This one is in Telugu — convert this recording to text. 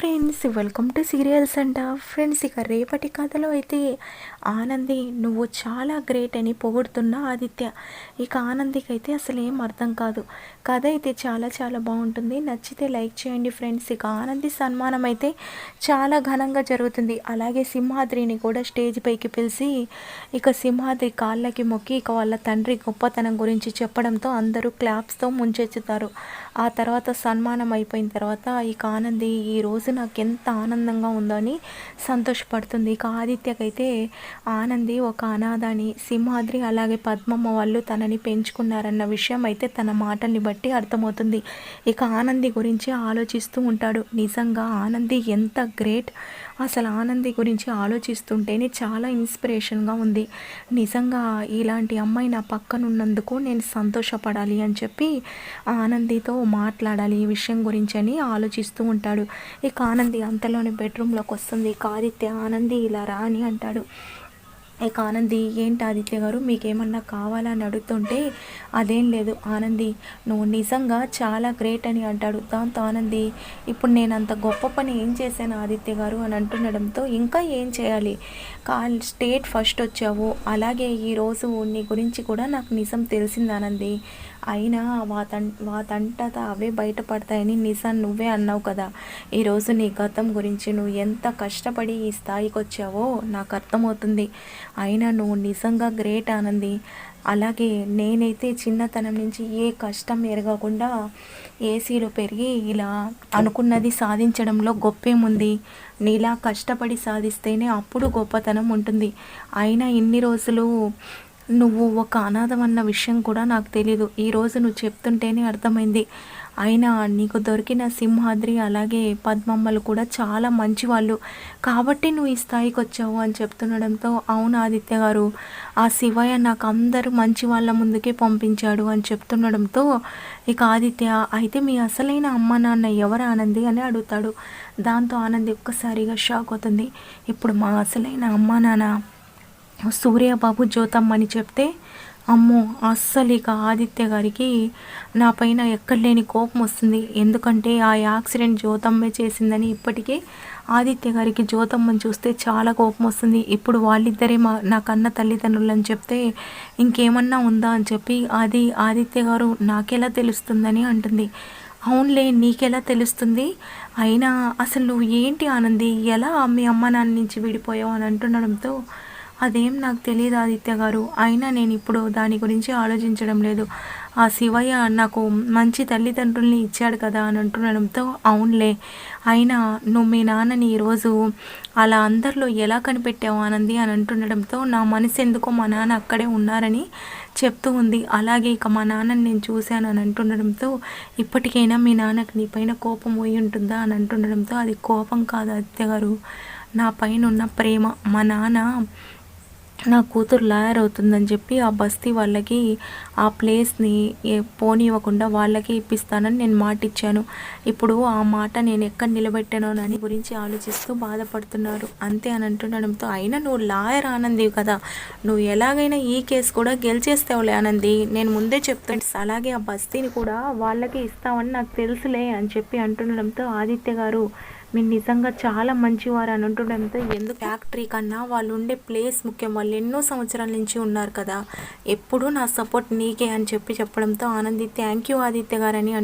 ఫ్రెండ్స్ వెల్కమ్ టు సీరియల్స్ అంట. ఫ్రెండ్స్ ఇక రేపటి కథలో అయితే ఆనంది నువ్వు చాలా గ్రేట్ అని పొగుడుతున్న ఆదిత్య. ఇక ఆనందికి అయితే అసలు ఏం అర్థం కాదు. కథ అయితే చాలా చాలా బాగుంటుంది. నచ్చితే లైక్ చేయండి ఫ్రెండ్స్. ఇక ఆనంది సన్మానం అయితే చాలా ఘనంగా జరుగుతుంది. అలాగే సింహాద్రిని కూడా స్టేజ్ పైకి పిలిచి ఇక సింహాద్రి కాళ్ళకి మొక్కి ఇక వాళ్ళ తండ్రి గొప్పతనం గురించి చెప్పడంతో అందరూ క్లాప్స్తో ముంచెత్తుతారు. ఆ తర్వాత సన్మానం అయిపోయిన తర్వాత ఇక ఆనంది ఈ రోజు నాకు ఎంత ఆనందంగా ఉందో అని సంతోషపడుతుంది. ఇక ఆదిత్యకైతే ఆనంది ఒక అనాథని సింహాద్రి అలాగే పద్మమ్మ వాళ్ళు తనని పెంచుకున్నారన్న విషయం అయితే తన మాటల్ని బట్టి అర్థమవుతుంది. ఇక ఆనంది గురించి ఆలోచిస్తూ ఉంటాడు. నిజంగా ఆనంది ఎంత గ్రేట్! అసలు ఆనంది గురించి ఆలోచిస్తుంటేనే చాలా ఇన్స్పిరేషన్గా ఉంది. నిజంగా ఇలాంటి అమ్మాయి నా పక్కన ఉన్నందుకు నేను సంతోషపడాలి అని చెప్పి ఆనందితో మాట్లాడాలి ఈ విషయం గురించి అని ఆలోచిస్తూ ఉంటాడు. ఇక ఆనంది అంతలోని బెడ్రూమ్లోకి వస్తుంది. కాదిత్య ఆనంది ఇలా రా అని అంటాడు. ఇక ఆనంది ఏంటి ఆదిత్య గారు? మీకేమన్నా కావాలని అడుగుతుంటే అదేం లేదు ఆనంది నువ్వు నిజంగా చాలా గ్రేట్ అని అంటాడు. దాంతో ఆనంది ఇప్పుడు నేను అంత గొప్ప పని ఏం చేశాను ఆదిత్య గారు? అని అంటుండడంతో ఇంకా ఏం చేయాలి? కా స్టేట్ ఫస్ట్ వచ్చావు. అలాగే ఈరోజు నీ గురించి కూడా నాకు నిజం తెలిసింది ఆనంది. అయినా వాతం వాతంటత అవే బయటపడతాయని నిజం నువ్వే అన్నావు కదా. ఈరోజు నీ గతం గురించి నువ్వు ఎంత కష్టపడి ఈ స్థాయికి వచ్చావో నాకు అర్థమవుతుంది. అయినా నువ్వు నిజంగా గ్రేట్ ఆనంది. అలాగే నేనైతే చిన్నతనం నుంచి ఏ కష్టం ఎరగకుండా ఏసీలో పెరిగి ఇలా అనుకున్నది సాధించడంలో గొప్పేముంది. నీలా కష్టపడి సాధిస్తేనే అప్పుడు గొప్పతనం ఉంటుంది. అయినా ఇన్ని రోజులు నువ్వు ఒక అనాథం అన్న విషయం కూడా నాకు తెలీదు. ఈరోజు నువ్వు చెప్తుంటేనే అర్థమైంది. అయినా నీకు దొరికిన సింహాద్రి అలాగే పద్మమ్మలు కూడా చాలా మంచి వాళ్ళు కాబట్టి నువ్వు ఈ స్థాయికి వచ్చావు అని చెప్తుండడంతో అవును ఆదిత్య గారు ఆ శివయ్య నాకు అందరూ మంచి వాళ్ళ ముందుకే పంపించాడు అని చెప్తుండడంతో ఇక ఆదిత్య అయితే మీ అసలైన అమ్మ నాన్న ఎవరు ఆనంది? అని అడుగుతాడు. దాంతో ఆనంది ఒక్కసారిగా షాక్ అవుతుంది. ఇప్పుడు మా అసలైన అమ్మ నాన్న సూర్యబాబు జ్యోతమ్మని చెప్తే అమ్మో అస్సలు ఇక ఆదిత్య గారికి నా పైన ఎక్కడలేని కోపం వస్తుంది. ఎందుకంటే ఆ యాక్సిడెంట్ జ్యోతమ్మే చేసిందని ఇప్పటికే ఆదిత్య గారికి జ్యోతమ్మని చూస్తే చాలా కోపం వస్తుంది. ఇప్పుడు వాళ్ళిద్దరే మా నా కన్న తల్లిదండ్రులు అని చెప్తే ఇంకేమన్నా ఉందా అని చెప్పి అది ఆదిత్య గారు నాకెలా తెలుస్తుందని అంటుంది. అవునులే నీకెలా తెలుస్తుంది? అయినా అసలు నువ్వు ఏంటి ఆనంది? ఎలా మీ అమ్మ నాన్న నుంచి విడిపోయావు అని అంటుండడంతో అదేం నాకు తెలియదు ఆదిత్య గారు. అయినా నేను ఇప్పుడు దాని గురించి ఆలోచించడం లేదు. ఆ శివయ్య నాకు మంచి తల్లిదండ్రుల్ని ఇచ్చాడు కదా అని అంటుండడంతో అవునులే. అయినా నువ్వు మీ నాన్నని ఈరోజు అలా అందరిలో ఎలా కనిపెట్టావు ఆనంది అని అంటుండడంతో నా మనసు ఎందుకో మా నాన్న అక్కడే ఉన్నారని చెప్తూ ఉంది. అలాగే ఇక మా నాన్నని నేను చూశాను అని అంటుండడంతో ఇప్పటికైనా మీ నాన్నకి నీ పైన కోపం పోయి ఉంటుందా అని అంటుండడంతో అది కోపం కాదు ఆదిత్య గారు. నా పైన ఉన్న ప్రేమ. మా నాన్న నా కూతురు లాయర్ అవుతుందని చెప్పి ఆ బస్తీ వాళ్ళకి ఆ ప్లేస్ని పోనివ్వకుండా వాళ్ళకి ఇప్పిస్తానని నేను మాట ఇచ్చాను ఇప్పుడు ఆ మాట నేను ఎక్కడ నిలబెట్టానో అని గురించి ఆలోచిస్తూ బాధపడుతున్నారు. అంతే అని అంటుండడంతో అయినా నువ్వు లాయర్ ఆనంది కదా. నువ్వు ఎలాగైనా ఈ కేసు కూడా గెలిచేస్తావులే ఆనంది. నేను ముందే చెప్తాను అలాగే ఆ బస్తీని కూడా వాళ్ళకి ఇస్తామని నాకు తెలుసులే అని చెప్పి అంటుండడంతో ఆదిత్య గారు మీరు నిజంగా చాలా మంచివారు అని ఉండడంతో ఎందుకు? ఫ్యాక్టరీ కన్నా వాళ్ళు ఉండే ప్లేస్ ముఖ్యం. వాళ్ళు ఎన్నో సంవత్సరాల నుంచి ఉన్నారు కదా. ఎప్పుడూ నా సపోర్ట్ నీకే అని చెప్పి చెప్పడంతో ఆనంది థ్యాంక్ యూ ఆదిత్య గారని